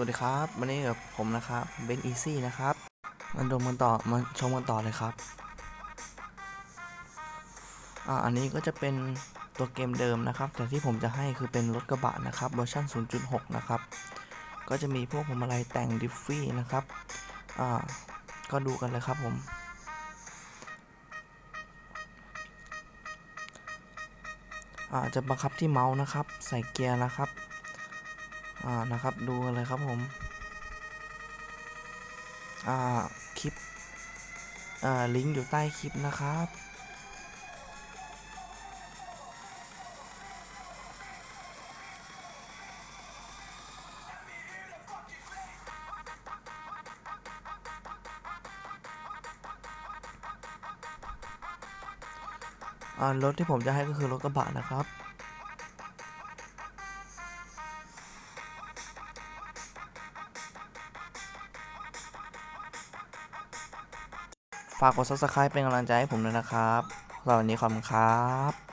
วัสดีครับ วันนี้กับผมนะครับเบนอีซี่นะครับ มาดูกันต่อมาชมกันต่อเลยครับ อ่าอันนี้ก็จะเป็นตัวเกมเดิมนะครับ แต่ที่ผมจะให้คือเป็นรถกระบะนะครับเวอร์ชัน0.6 นะครับ ก็จะมีพวกพวงมาลัยแต่งดิฟฟี่นะครับ อ่า ก็ดูกันเลยครับผมอ่าจะบังคับที่เมาส์นะครับ ใส่เกียร์นะครับ อ่านะครับดูเลยครับผม อ่าคลิป อ่าลิงก์อยู่ใต้คลิปนะครับรถที่ผมจะให้ก็คือรถกระบะนะครับ ฝากกด subscribe เป็นกำลังใจให้ผมด้วยนะครับสำหรับวันนี้ขอบคุณครับ